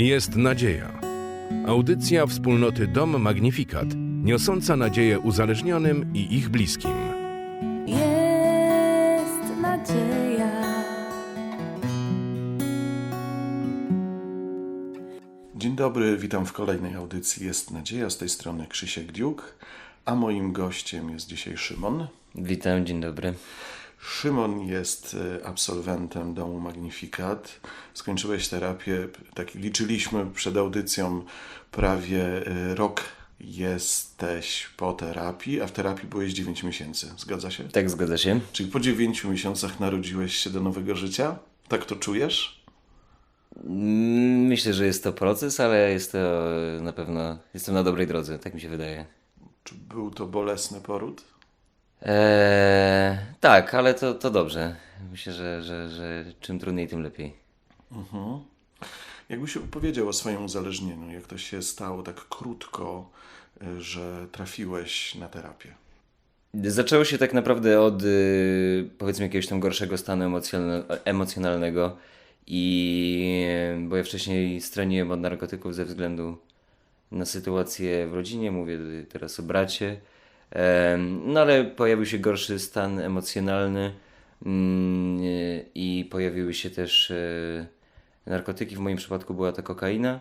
Jest nadzieja. Audycja wspólnoty Dom Magnifikat, niosąca nadzieję uzależnionym i ich bliskim. Jest nadzieja. Dzień dobry, witam w kolejnej audycji Jest Nadzieja. Z tej strony Krzysiek Diuk, a moim gościem jest dzisiaj Szymon. Witam, dzień dobry. Szymon jest e, absolwentem domu Magnifikat. Skończyłeś terapię, tak liczyliśmy przed audycją, prawie e, rok jesteś po terapii, a w terapii byłeś 9 miesięcy. Zgadza się? Tak, zgadza się. Czyli po 9 miesiącach narodziłeś się do nowego życia? Tak to czujesz? Mm, Myślę, że jest to proces, ale jest to e, na pewno, jestem na dobrej drodze, tak mi się wydaje. Czy był to bolesny poród? Eee, tak, ale to, to dobrze. Myślę, że, że, że czym trudniej, tym lepiej. Jakbyś opowiedział o swoim uzależnieniu, jak to się stało tak krótko, y, że trafiłeś na terapię? Zaczęło się tak naprawdę od y, powiedzmy jakiegoś tam gorszego stanu emocjonal- emocjonalnego i bo ja wcześniej stroniłem od narkotyków ze względu na sytuację w rodzinie, mówię teraz o bracie. No ale pojawił się gorszy stan emocjonalny mm, i pojawiły się też y, narkotyki. W moim przypadku była to kokaina.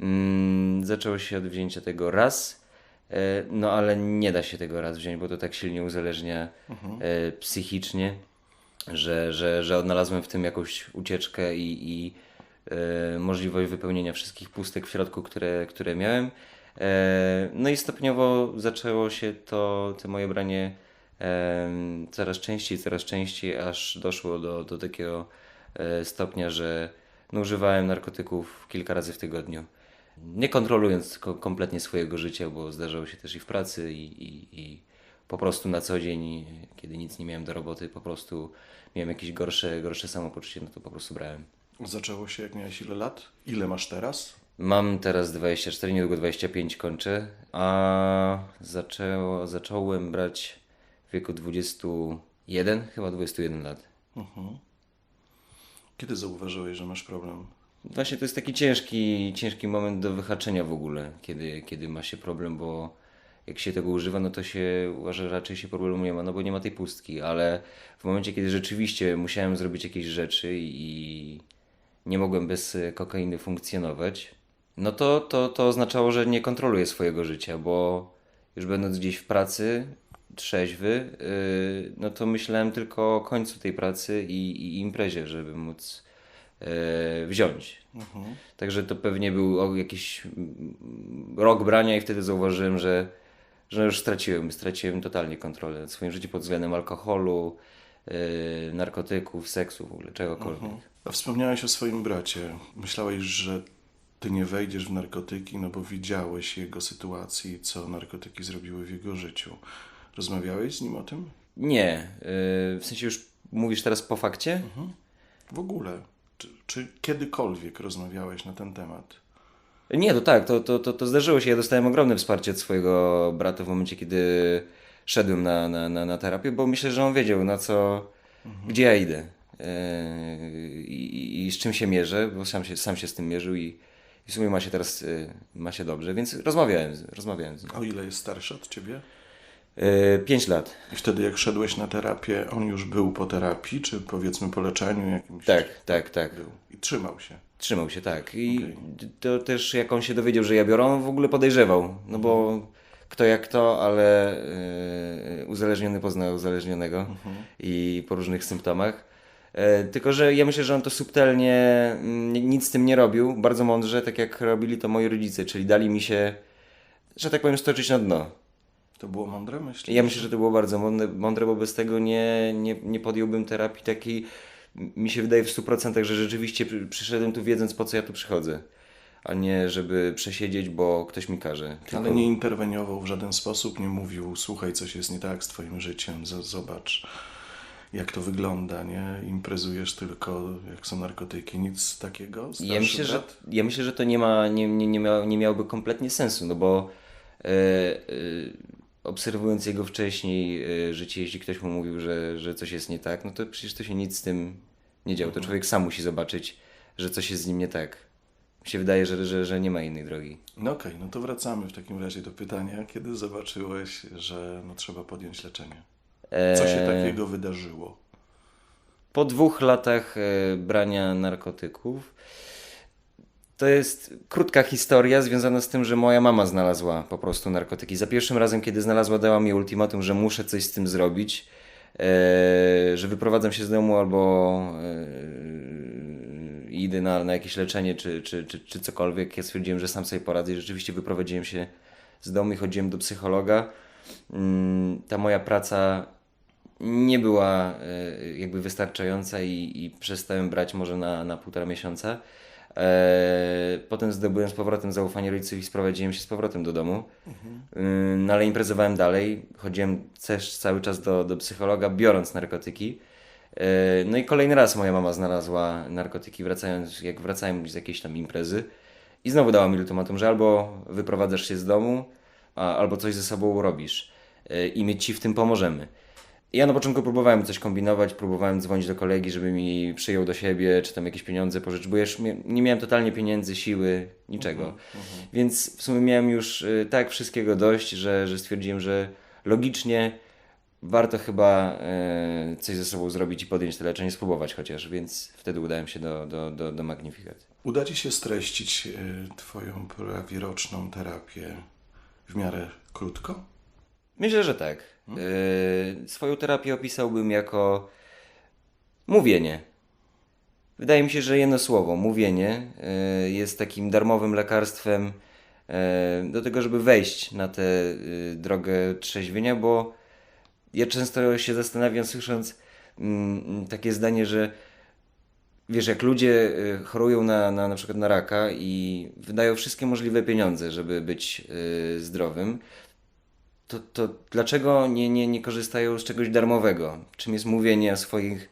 Mm, Zaczęło się od wzięcia tego raz, e, no ale nie da się tego raz wziąć, bo to tak silnie uzależnia e, psychicznie, że, że, że odnalazłem w tym jakąś ucieczkę i, i e, możliwość wypełnienia wszystkich pustek w środku, które, które miałem. E, No i stopniowo zaczęło się to, to moje branie em, coraz częściej, coraz częściej, aż doszło do, do takiego e, stopnia, że no, używałem narkotyków kilka razy w tygodniu. Nie kontrolując ko- kompletnie swojego życia, bo zdarzało się też i w pracy, i, i, i po prostu na co dzień, kiedy nic nie miałem do roboty, po prostu miałem jakieś gorsze, gorsze samopoczucie, no to po prostu brałem. Zaczęło się jak miałeś ile lat? Ile masz teraz? Mam teraz 24, niedługo 25 kończę, a zaczęło, zacząłem brać w wieku 21, chyba 21 lat. Kiedy zauważyłeś, że masz problem? Właśnie to jest taki ciężki, ciężki moment do wyhaczenia w ogóle, kiedy, kiedy ma się problem, bo jak się tego używa, no to się uważa, że raczej się problemu nie ma, no bo nie ma tej pustki, ale w momencie, kiedy rzeczywiście musiałem zrobić jakieś rzeczy i nie mogłem bez kokainy funkcjonować, no to, to, to oznaczało, że nie kontroluję swojego życia, bo już będąc gdzieś w pracy, trzeźwy, yy, no to myślałem tylko o końcu tej pracy i, i imprezie, żeby móc e, wziąć. Także to pewnie był jakiś rok brania i wtedy zauważyłem, że, że już straciłem, straciłem totalnie kontrolę nad swoim życiem pod względem alkoholu, e, narkotyków, seksu, w ogóle czegokolwiek. A wspomniałeś o swoim bracie. Myślałeś, że ty nie wejdziesz w narkotyki, no bo widziałeś jego sytuację i co narkotyki zrobiły w jego życiu. Rozmawiałeś z nim o tym? Nie, e, w sensie już mówisz teraz po fakcie? W ogóle. Czy, czy kiedykolwiek rozmawiałeś na ten temat? Nie, to tak, to, to, to, to zdarzyło się. Ja dostałem ogromne wsparcie od swojego brata w momencie, kiedy szedłem na, na, na, na terapię, bo myślę, że on wiedział na co, gdzie ja idę yy, i, i z czym się mierzę, bo sam się, sam się z tym mierzył i, i w sumie ma się teraz yy, ma się dobrze, więc rozmawiałem, z- rozmawiałem z nim. O ile jest starszy od ciebie? Yy, pięć lat. I wtedy jak szedłeś na terapię, on już był po terapii, czy powiedzmy po leczeniu jakimś? Tak, tak, tak. Był. I trzymał się. Trzymał się, tak. I to też jak on się dowiedział, że ja biorę, on w ogóle podejrzewał. No bo kto jak to, ale yy, uzależniony pozna uzależnionego i po różnych symptomach. E, tylko, że ja myślę, że on to subtelnie mm, nic z tym nie robił, bardzo mądrze, tak jak robili to moi rodzice, czyli dali mi się, że tak powiem, stoczyć na dno. To było mądre, myślisz? Ja myślę, że to było bardzo mądre, mądre bo bez tego nie, nie, nie podjąłbym terapii takiej. Mi się wydaje w 100%, że rzeczywiście przy- przyszedłem tu wiedząc, po co ja tu przychodzę, a nie żeby przesiedzieć, bo ktoś mi każe. Ale nie interweniował w żaden sposób, nie mówił, słuchaj, coś jest nie tak z twoim życiem, zobacz, jak to wygląda, nie? Imprezujesz tylko, jak są narkotyki, nic takiego? Ja myślę, że, ja myślę, że to nie, ma, nie, nie, nie, miał, nie miałoby kompletnie sensu, no bo e, e, obserwując jego wcześniej e, życie, jeśli ktoś mu mówił, że, że coś jest nie tak, no to przecież to się nic z tym nie działo. To człowiek sam musi zobaczyć, że coś jest z nim nie tak. mi się wydaje, że, że, że nie ma innej drogi. No okej, no to wracamy w takim razie do pytania, kiedy zobaczyłeś, że no, trzeba podjąć leczenie? Co się E, takiego wydarzyło? Po dwóch latach e, brania narkotyków, to jest krótka historia związana z tym, że moja mama znalazła po prostu narkotyki. Za pierwszym razem, kiedy znalazła, dała mi ultimatum, że muszę coś z tym zrobić, e, że wyprowadzam się z domu albo idę na, na jakieś leczenie czy, czy, czy, czy cokolwiek. Ja stwierdziłem, że sam sobie poradzę i rzeczywiście wyprowadziłem się z domu i chodziłem do psychologa. Mm, Ta moja praca nie była e, jakby wystarczająca i, i przestałem brać może na, na półtora miesiąca. E, Potem zdobyłem z powrotem zaufanie rodziców i sprowadziłem się z powrotem do domu. Ym, No ale imprezowałem dalej, chodziłem też cały czas do, do psychologa, biorąc narkotyki. E, No i kolejny raz moja mama znalazła narkotyki, wracając, jak wracałem z jakiejś tam imprezy. I znowu dała mi ultimatum, że albo wyprowadzasz się z domu, a, albo coś ze sobą robisz. E, I my ci w tym pomożemy. Ja na początku próbowałem coś kombinować, próbowałem dzwonić do kolegi, żeby mi przyjął do siebie, czy tam jakieś pieniądze pożyczył, bo ja już nie miałem totalnie pieniędzy, siły, niczego. Więc w sumie miałem już y, tak wszystkiego dość, że, że stwierdziłem, że logicznie warto chyba y, coś ze sobą zrobić i podjąć to leczenie, spróbować chociaż, więc wtedy udałem się do, do, do, do Magnificat. Uda Ci się streścić y, Twoją prawie roczną terapię w miarę krótko? Myślę, że tak. Y, swoją terapię opisałbym jako mówienie. Wydaje mi się, że jedno słowo, mówienie, y, jest takim darmowym lekarstwem y, do tego, żeby wejść na tę drogę trzeźwienia, bo ja często się zastanawiam, słysząc mm, takie zdanie, że wiesz, jak ludzie chorują na, na, na przykład na raka i wydają wszystkie możliwe pieniądze, żeby być zdrowym, to, to dlaczego nie, nie, nie korzystają z czegoś darmowego? Czym jest mówienie o swoich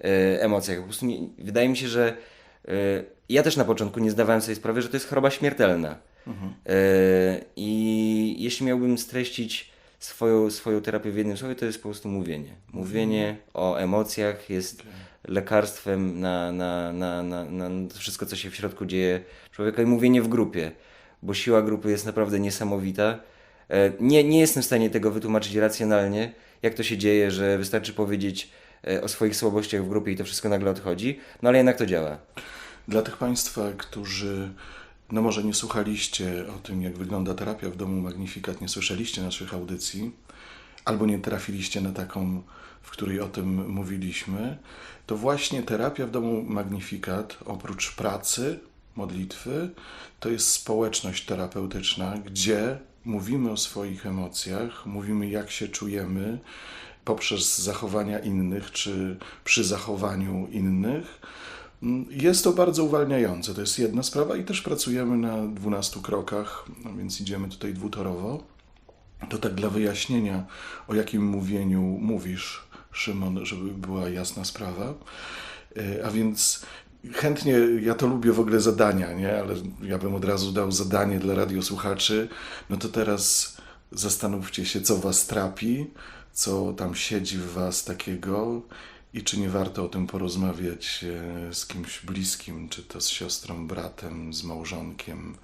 e, emocjach? Po prostu nie, wydaje mi się, że e, ja też na początku nie zdawałem sobie sprawy, że to jest choroba śmiertelna. E, I jeśli miałbym streścić swoją, swoją terapię w jednym słowie, to jest po prostu mówienie. Mówienie o emocjach jest lekarstwem na, na, na, na, na wszystko, co się w środku dzieje człowieka i mówienie w grupie, bo siła grupy jest naprawdę niesamowita. E, Nie, nie jestem w stanie tego wytłumaczyć racjonalnie, jak to się dzieje, że wystarczy powiedzieć e, o swoich słabościach w grupie i to wszystko nagle odchodzi, no ale jednak to działa. Dla tych Państwa, którzy no może nie słuchaliście o tym, jak wygląda terapia w domu Magnifikat, nie słyszeliście naszych audycji, albo nie trafiliście na taką, w której o tym mówiliśmy, to właśnie terapia w domu Magnifikat, oprócz pracy, modlitwy, to jest społeczność terapeutyczna, gdzie mówimy o swoich emocjach, mówimy jak się czujemy poprzez zachowania innych, czy przy zachowaniu innych. Jest to bardzo uwalniające, to jest jedna sprawa i też pracujemy na 12 krokach, no więc idziemy tutaj dwutorowo. To tak dla wyjaśnienia, o jakim mówieniu mówisz, Szymon, żeby była jasna sprawa. E, A więc chętnie, ja to lubię w ogóle zadania, nie? Ale ja bym od razu dał zadanie dla radiosłuchaczy. No to teraz zastanówcie się, co was trapi, co tam siedzi w was takiego i czy nie warto o tym porozmawiać e, z kimś bliskim, czy to z siostrą, bratem, z małżonkiem,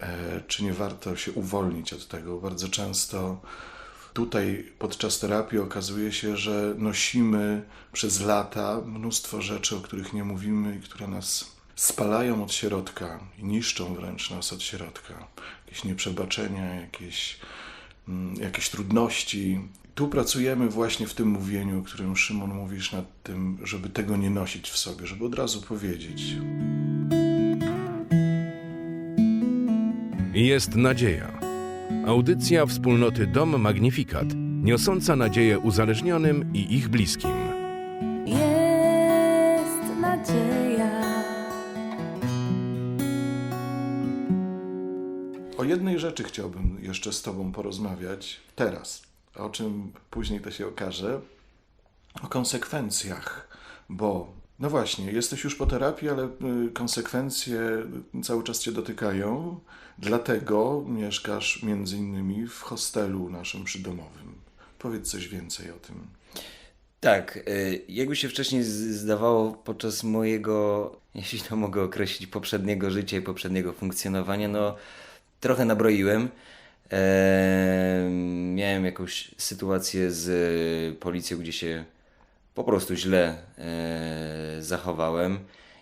E, czy nie warto się uwolnić od tego. Bardzo często tutaj podczas terapii okazuje się, że nosimy przez lata mnóstwo rzeczy, o których nie mówimy i które nas spalają od środka i niszczą wręcz nas od środka. Jakieś nieprzebaczenia, jakieś, mm, jakieś trudności. Tu pracujemy właśnie w tym mówieniu, o którym Szymon mówisz, nad tym, żeby tego nie nosić w sobie, żeby od razu powiedzieć. Jest nadzieja. Audycja wspólnoty Dom Magnifikat, niosąca nadzieję uzależnionym i ich bliskim. Jest nadzieja. O jednej rzeczy chciałbym jeszcze z Tobą porozmawiać teraz, o czym później to się okaże. O konsekwencjach, bo no właśnie, jesteś już po terapii, ale y, konsekwencje cały czas Cię dotykają, dlatego mieszkasz między innymi w hostelu naszym przydomowym. Powiedz coś więcej o tym. Tak, y, jakby się wcześniej zdawało podczas mojego, jeśli to mogę określić, poprzedniego życia i poprzedniego funkcjonowania, no trochę nabroiłem. Em, miałem jakąś sytuację z policją, gdzie się po prostu źle e, zachowałem.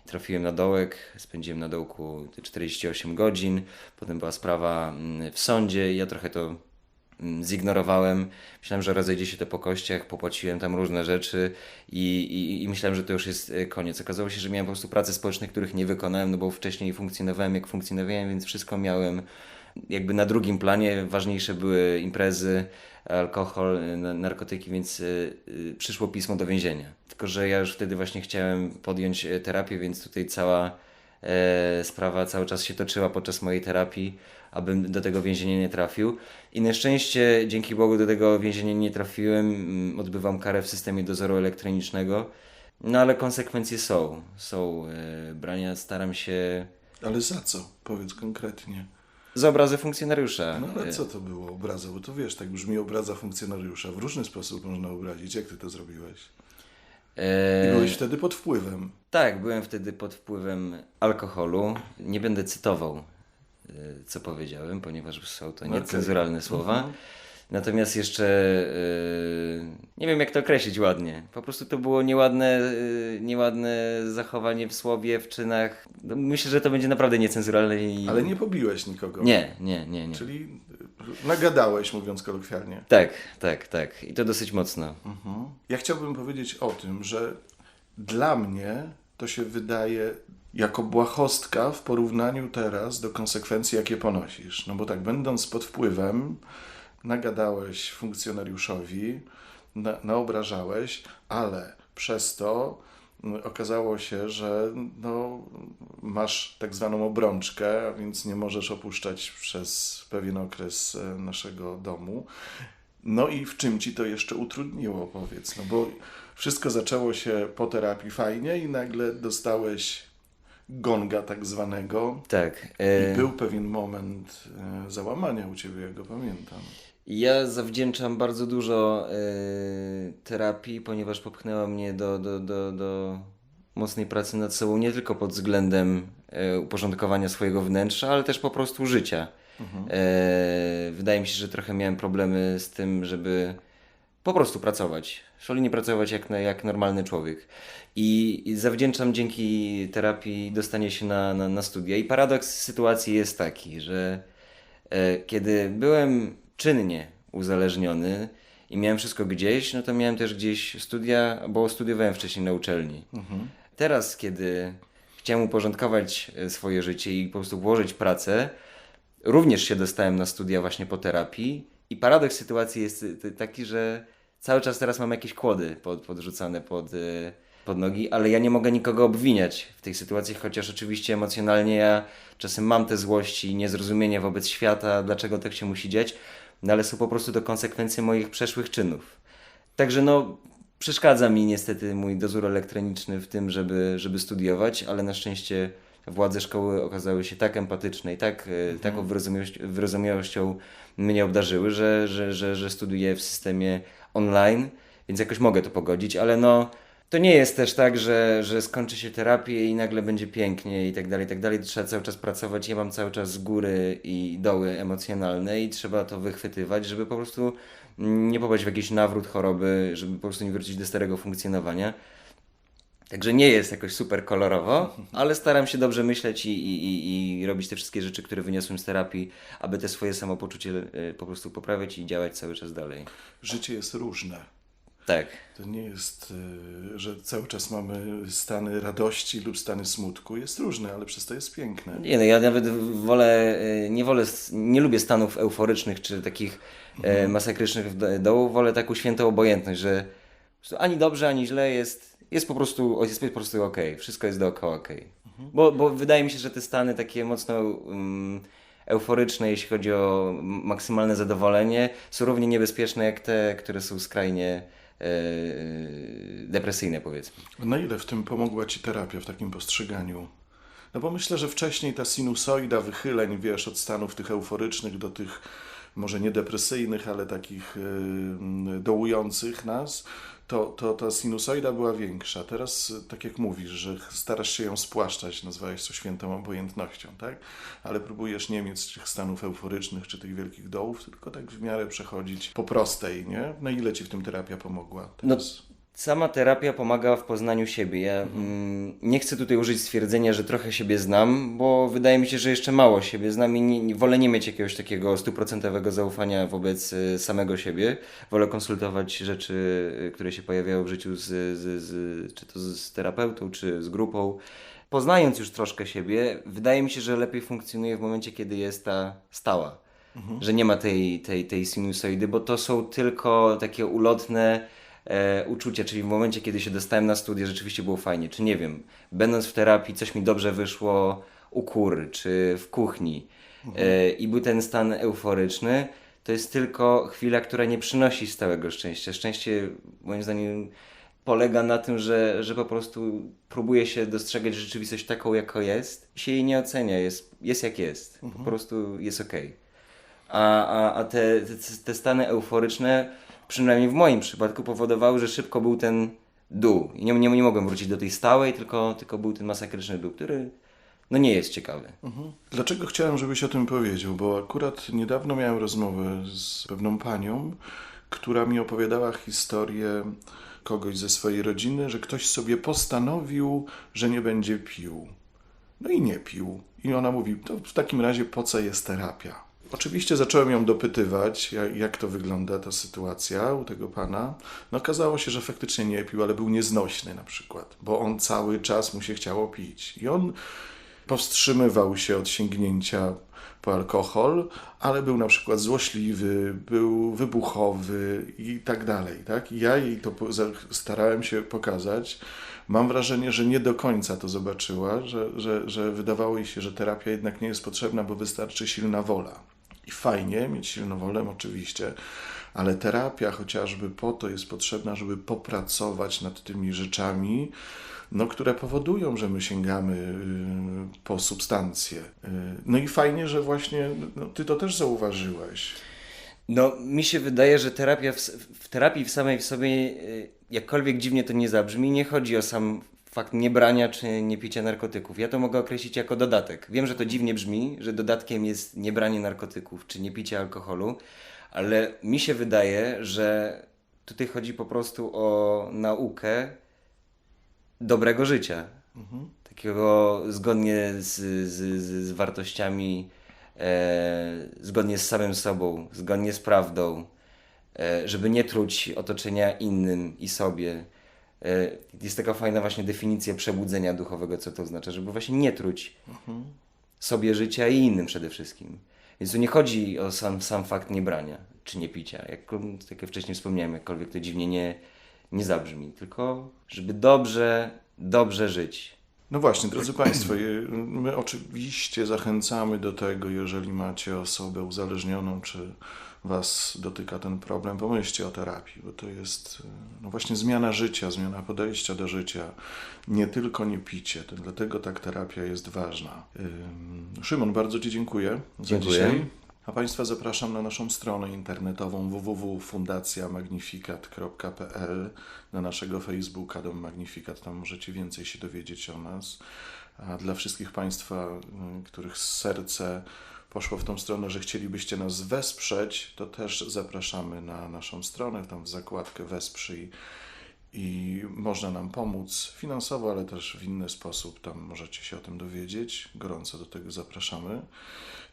Trafiłem na dołek, spędziłem na dołku te 48 godzin, potem była sprawa mm, w sądzie i ja trochę to mm, zignorowałem. Myślałem, że rozejdzie się to po kościach, popłaciłem tam różne rzeczy i, i, i myślałem, że to już jest e, koniec. Okazało się, że miałem po prostu prace społeczne, których nie wykonałem, no bo wcześniej funkcjonowałem jak funkcjonowałem, więc wszystko miałem jakby na drugim planie. Ważniejsze były imprezy, alkohol, na- narkotyki, więc y, y, przyszło pismo do więzienia. Tylko, że ja już wtedy właśnie chciałem podjąć e, terapię, więc tutaj cała e, sprawa cały czas się toczyła podczas mojej terapii, abym do tego więzienia nie trafił. I na szczęście, dzięki Bogu, do tego więzienia nie trafiłem. Mm, Odbywam karę w systemie dozoru elektronicznego. No ale konsekwencje są. Są e, brania, staram się Ale za co? Powiedz konkretnie. Za obrazy funkcjonariusza. No ale E, co to było obraza? Bo to wiesz, tak brzmi obraza funkcjonariusza. W różny sposób można obrazić. Jak ty to zrobiłeś? I e, byłeś wtedy pod wpływem. Tak, byłem wtedy pod wpływem alkoholu. Nie będę cytował, e, co powiedziałem, ponieważ są to Okej. niecenzuralne słowa. Mhm. Natomiast jeszcze e, nie wiem, jak to określić ładnie. Po prostu to było nieładne, e, nieładne zachowanie w słowie, w czynach. No, myślę, że to będzie naprawdę niecenzuralne. I... Ale nie pobiłeś nikogo. Nie, nie, nie, nie. Czyli y, nagadałeś, mówiąc kolokwialnie. Tak, tak, tak. I to dosyć mocno. Mhm. Ja chciałbym powiedzieć o tym, że dla mnie to się wydaje jako błahostka w porównaniu teraz do konsekwencji, jakie ponosisz. No bo tak, będąc pod wpływem, nagadałeś funkcjonariuszowi, na, naobrażałeś, ale przez to mm, okazało się, że no, masz tak zwaną obrączkę, a więc nie możesz opuszczać przez pewien okres e, naszego domu. No i w czym ci to jeszcze utrudniło, powiedz? No bo wszystko zaczęło się po terapii fajnie i nagle dostałeś gonga tak zwanego. Tak. I e, był pewien moment e, załamania u ciebie, ja go pamiętam. Ja zawdzięczam bardzo dużo e, terapii, ponieważ popchnęła mnie do, do, do, do mocnej pracy nad sobą, nie tylko pod względem e, uporządkowania swojego wnętrza, ale też po prostu życia. E, wydaje mi się, że trochę miałem problemy z tym, żeby po prostu pracować. Szalenie pracować jak, jak normalny człowiek. I, I zawdzięczam dzięki terapii dostanie się na, na, na studia. I paradoks sytuacji jest taki, że e, kiedy byłem czynnie uzależniony i miałem wszystko gdzieś, no to miałem też gdzieś studia, bo studiowałem wcześniej na uczelni. Teraz, kiedy chciałem uporządkować e, swoje życie i po prostu włożyć pracę, również się dostałem na studia właśnie po terapii i paradoks sytuacji jest y, taki, że cały czas teraz mam jakieś kłody pod, podrzucane pod, y, pod nogi, ale ja nie mogę nikogo obwiniać w tej sytuacji, chociaż oczywiście emocjonalnie ja czasem mam te złości i niezrozumienie wobec świata, dlaczego tak się musi dziać, no ale są po prostu to konsekwencje moich przeszłych czynów. Także no, przeszkadza mi niestety mój dozór elektroniczny w tym, żeby, żeby studiować, ale na szczęście władze szkoły okazały się tak empatyczne i tak, e, taką wyrozumiałość, wyrozumiałością mnie obdarzyły, że, że, że, że studiuję w systemie online, więc jakoś mogę to pogodzić, ale no to nie jest też tak, że, że skończy się terapię i nagle będzie pięknie i tak dalej, i tak dalej. Trzeba cały czas pracować. Ja mam cały czas góry i doły emocjonalne i trzeba to wychwytywać, żeby po prostu nie popaść w jakiś nawrót choroby, żeby po prostu nie wrócić do starego funkcjonowania. Także nie jest jakoś super kolorowo, ale staram się dobrze myśleć i, i, i, robić te wszystkie rzeczy, które wyniosłem z terapii, aby te swoje samopoczucie y, po prostu poprawiać i działać cały czas dalej. Życie jest różne. Tak. To nie jest, y, że cały czas mamy stany radości lub stany smutku. Jest różne, ale przez to jest piękne. Nie, no ja nawet wolę, y, nie wolę, nie lubię stanów euforycznych czy takich e, masakrycznych do- dołów, wolę taką świętą obojętność, że ani dobrze, ani źle jest, jest po prostu, jest po prostu okej, wszystko jest dookoła okej. Bo, bo wydaje mi się, że te stany takie mocno um, euforyczne, jeśli chodzi o maksymalne zadowolenie, są równie niebezpieczne jak te, które są skrajnie e, depresyjne powiedzmy. Na ile w tym pomogła Ci terapia w takim postrzeganiu? No bo myślę, że wcześniej ta sinusoida wychyleń, wiesz, od stanów tych euforycznych do tych może nie depresyjnych, ale takich y, dołujących nas, to, to ta sinusoida była większa. Teraz, tak jak mówisz, że starasz się ją spłaszczać, nazwałeś to świętą obojętnością, tak? Ale próbujesz nie mieć tych stanów euforycznych czy tych wielkich dołów, tylko tak w miarę przechodzić po prostej, nie? Na ile ci w tym terapia pomogła? No, Teraz? Sama terapia pomaga w poznaniu siebie. Ja mm, nie chcę tutaj użyć stwierdzenia, że trochę siebie znam, bo wydaje mi się, że jeszcze mało siebie znam i nie, wolę nie mieć jakiegoś takiego stuprocentowego zaufania wobec y, samego siebie. Wolę konsultować rzeczy, y, które się pojawiają w życiu z, z, z, czy to z terapeutą, czy z grupą. Poznając już troszkę siebie, wydaje mi się, że lepiej funkcjonuje w momencie, kiedy jest ta stała. Że nie ma tej, tej, tej sinusoidy, bo to są tylko takie ulotne e, uczucia, czyli w momencie, kiedy się dostałem na studia, rzeczywiście było fajnie. Czy nie wiem, będąc w terapii, coś mi dobrze wyszło u kury, czy w kuchni e, i był ten stan euforyczny, to jest tylko chwila, która nie przynosi stałego szczęścia. Szczęście, moim zdaniem, polega na tym, że, że po prostu próbuje się dostrzegać rzeczywistość taką, jaka jest i się jej nie ocenia. Jest, jest jak jest. Po prostu jest okej. A, a, a te, te, te stany euforyczne, przynajmniej w moim przypadku, powodowały, że szybko był ten dół. I nie, nie, nie mogłem wrócić do tej stałej, tylko, tylko był ten masakryczny dół, który no nie jest ciekawy. Dlaczego chciałem, żebyś o tym powiedział? Bo akurat niedawno miałem rozmowę z pewną panią, która mi opowiadała historię kogoś ze swojej rodziny, że ktoś sobie postanowił, że nie będzie pił. No i nie pił. I ona mówi, to w takim razie po co jest terapia? Oczywiście zacząłem ją dopytywać, jak, to wygląda ta sytuacja u tego pana. No okazało się, że faktycznie nie pił, ale był nieznośny na przykład, bo on cały czas mu się chciało pić. I on powstrzymywał się od sięgnięcia po alkohol, ale był na przykład złośliwy, był wybuchowy i tak dalej. Tak? I ja jej to starałem się pokazać. Mam wrażenie, że nie do końca to zobaczyła, że, że, że wydawało jej się, że terapia jednak nie jest potrzebna, bo wystarczy silna wola. I fajnie mieć silną wolę, oczywiście, ale terapia chociażby po to jest potrzebna, żeby popracować nad tymi rzeczami, no, które powodują, że my sięgamy y, po substancje. Y, No i fajnie, że właśnie no, ty to też zauważyłeś. No, mi się wydaje, że terapia w, w terapii w samej w sobie, y, jakkolwiek dziwnie to nie zabrzmi, nie chodzi o sam fakt niebrania czy niepicia narkotyków. Ja to mogę określić jako dodatek. Wiem, że to dziwnie brzmi, że dodatkiem jest niebranie narkotyków czy niepicie alkoholu, ale mi się wydaje, że tutaj chodzi po prostu o naukę dobrego życia. Takiego zgodnie z, z, z, z wartościami, e, zgodnie z samym sobą, zgodnie z prawdą, e, żeby nie truć otoczenia innym i sobie. E, jest taka fajna właśnie definicja przebudzenia duchowego, co to oznacza, żeby właśnie nie truć sobie życia i innym przede wszystkim. Więc tu nie chodzi o sam, sam fakt niebrania czy nie picia, jak, tak jak wcześniej wspomniałem, jakkolwiek to dziwnie nie, nie zabrzmi, tylko żeby dobrze, dobrze żyć. No właśnie, drodzy Państwo, my oczywiście zachęcamy do tego, jeżeli macie osobę uzależnioną, czy Was dotyka ten problem, pomyślcie o terapii, bo to jest e, no właśnie zmiana życia, zmiana podejścia do życia, nie tylko nie picie. To dlatego tak terapia jest ważna. Ym, Szymon, bardzo Ci dziękuję za Dziękuję. dzisiaj. A Państwa zapraszam na naszą stronę internetową www.fundacjamagnifikat.pl, na naszego Facebooka Dom Magnifikat, tam możecie więcej się dowiedzieć o nas. A dla wszystkich Państwa, y, których serce poszło w tą stronę, że chcielibyście nas wesprzeć, to też zapraszamy na naszą stronę, tam w zakładkę Wesprzyj i można nam pomóc finansowo, ale też w inny sposób. Tam możecie się o tym dowiedzieć. Gorąco do tego zapraszamy.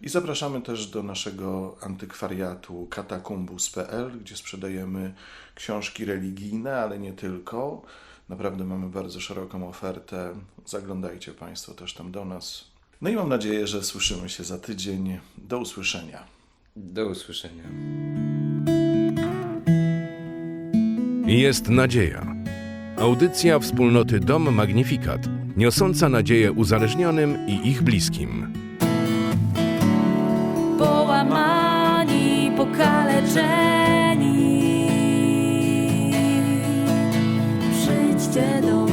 I zapraszamy też do naszego antykwariatu katakumbus.pl, gdzie sprzedajemy książki religijne, ale nie tylko. Naprawdę mamy bardzo szeroką ofertę. Zaglądajcie Państwo też tam do nas. No i mam nadzieję, że słyszymy się za tydzień. Do usłyszenia. Do usłyszenia. Jest nadzieja. Audycja wspólnoty Dom Magnifikat, niosąca nadzieję uzależnionym i ich bliskim. Połamani, pokaleczeni Przyjdźcie do